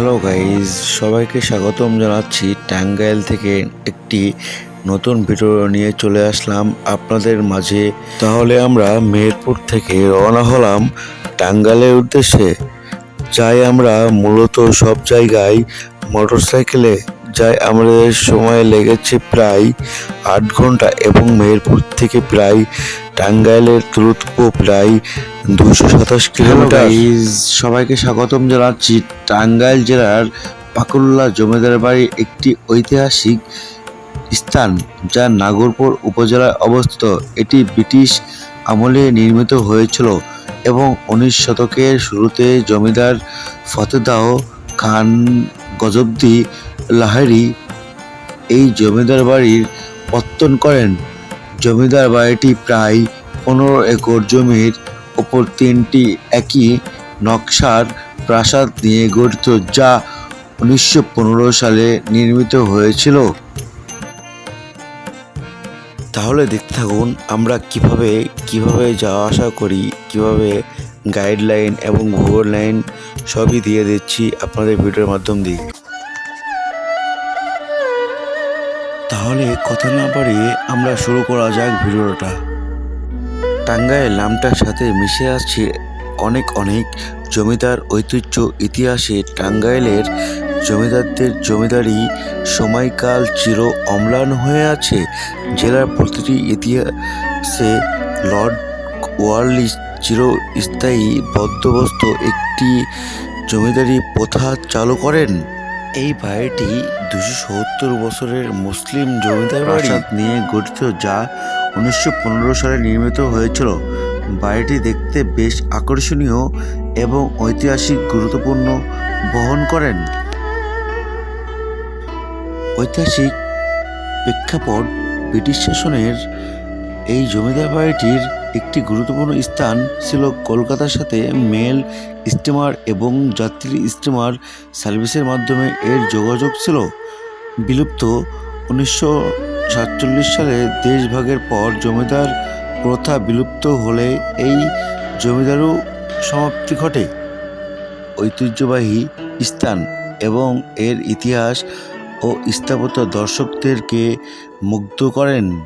Hello guys সবাইকে স্বাগতম জানাচ্ছি টাঙ্গাইল থেকে একটি নতুন ভিডিও নিয়ে চলে আসলাম আপনাদের মাঝে। তাহলে আমরা মেহেরপুর থেকে রওনা হলাম টাঙ্গাইলের উদ্দেশ্যে। যাই আমরা মূলত সব জায়গায় মোটরসাইকেলে, যাই আমাদের সময় লেগেছে প্রায় আট ঘণ্টা এবং মেহেরপুর থেকে প্রায় টাঙ্গাইলের দূরত্ব প্রায় দুশো সাতাশ কিলোমিটার। সবাইকে স্বাগতম জানাচ্ছি টাঙ্গাইল জেলার পাকুল্লা জমিদার বাড়ির একটি ঐতিহাসিক স্থান যা নাগরপুর উপজেলায় অবস্থিত। এটি ব্রিটিশ আমলে নির্মিত হয়েছিল এবং উনিশ শতকের শুরুতে জমিদার ফতেদাহ খান গজবদি লাহেরি এই জমিদার বাড়ির পত্তন করেন। জমিদার বাড়িটি প্রায় পনেরো একর জমির ওপর তিনটি একই নকশার প্রাসাদ নিয়ে গঠিত, যা উনিশশো পনেরো সালে নির্মিত হয়েছিল। তাহলে দেখতে থাকুন, আমরা কীভাবে কীভাবে যাওয়া আসা করি, কীভাবে গাইডলাইন এবং ভূগোল লাইন সবই দিয়ে দিচ্ছি আপনাদের ভিডিওর মাধ্যম দিয়ে। তাহলে কথা না বাড়িয়ে আমরা শুরু করা যাক ভিডিওটা। টাঙ্গাইল নামটার সাথে মিশে আসছে অনেক অনেক জমিদার ঐতিহ্য ইতিহাসে টাঙ্গাইলের জমিদারদের জমিদারি সময়কাল চির অম্লান হয়ে আছে। জেলার প্রতিটি ইতিহাসে লর্ড ওয়ার্লি চিরস্থায়ী বন্দোবস্ত একটি জমিদারি প্রথা চালু করেন। এই বাড়িটি দুশো সত্তর বছরের মুসলিম জমিদার প্রাসাদ নিয়ে গঠিত যা উনিশশো পনেরো সালে নির্মিত হয়েছিল। বাড়িটি দেখতে বেশ আকর্ষণীয় এবং ঐতিহাসিক গুরুত্বপূর্ণ বহন করেন। ঐতিহাসিক প্রেক্ষাপট ব্রিটিশ শাসনের এই জমিদার বাড়িটির একটি গুরুত্বপূর্ণ স্থান ছিল কলকাতার সাথে মেল স্টিমার এবং যাত্রী স্টিমার সার্ভিসের মাধ্যমে এর যোগাযোগ ছিল। বিলুপ্ত উনিশশো সাতচল্লিশ সালে দেশভাগের পর জমিদার প্রথা বিলুপ্ত হলে এই জমিদারও সমাপ্তি ঘটে। ঐতিহ্যবাহী স্থান এবং এর ইতিহাস ও স্থাপত্য দর্শকদেরকে মুগ্ধ করেন।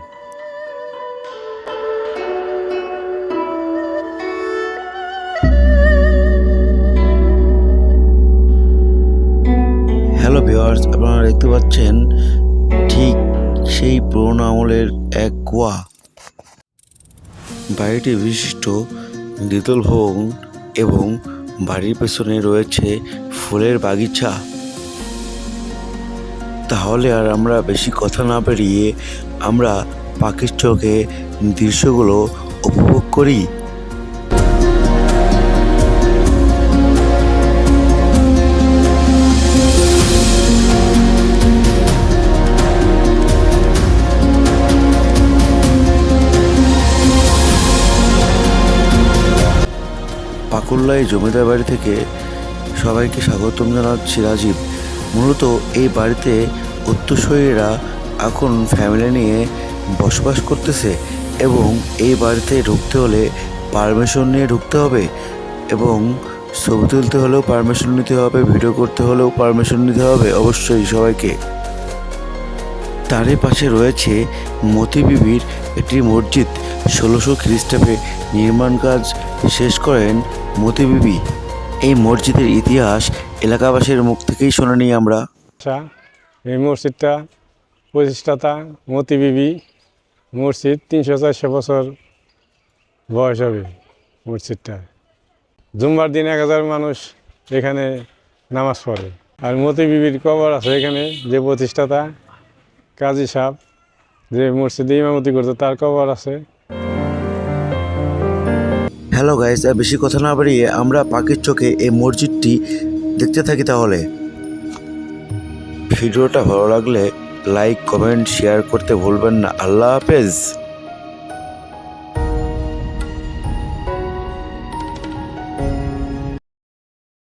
হ্যালো ভিওয়ার্স আপনারা দেখতে পাচ্ছেন ঠিক সেই পুরোনো আমলের এক কুয়া। বাড়িটি বিশিষ্ট দ্বিতল ভবন এবং বাড়ির পেছনে রয়েছে ফুলের বাগিচা। তাহলে আর আমরা বেশি কথা না পেরিয়ে আমরা পাখির চোখে দৃশ্যগুলো উপভোগ করি। পাকুল্লায় জমিদার বাড়ি থেকে সবাইকে স্বাগতম জানাচ্ছি রাজীব। মূলত এই বাড়িতে উত্তরসূরিরা এখন ফ্যামিলি নিয়ে বসবাস করতেছে এবং এই বাড়িতে ঢুকতে হলে পারমিশন নিয়ে ঢুকতে হবে এবং ছবি তুলতে হলেও পারমিশন নিতে হবে ভিডিও করতে হলেও পারমিশন নিতে হবে অবশ্যই সবাইকে। তারই পাশে রয়েছে মতিবিবির একটি মসজিদ। ষোলোশো খ্রিস্টাব্দে নির্মাণ কাজ শেষ করেন মতিবিবি। এই মসজিদের ইতিহাস এলাকাবাসীর মুখ থেকেই শুনে নিই আমরা। আচ্ছা এই মসজিদটা প্রতিষ্ঠাতা মতি বিবি মসজিদ, তিনশো চারশো বছর বয়স হবে মসজিদটা। জুম্বার দিন এক হাজার মানুষ এখানে নামাজ পড়ে। আর মতি বিবির কবর আছে এখানে, যে প্রতিষ্ঠাতা কাজী সাহ যে মসজিদে ইমামতি করতো, তার কবর আছে। হ্যালো গাইস, আর বেশি কথা না বাড়িয়ে আমরা পাখির চোখে এই মসজিদটি দেখতে থাকি তাহলে। ভিডিওটা ভালো লাগলে লাইক কমেন্ট শেয়ার করতে ভুলবেন না। আল্লাহ হাফেজ।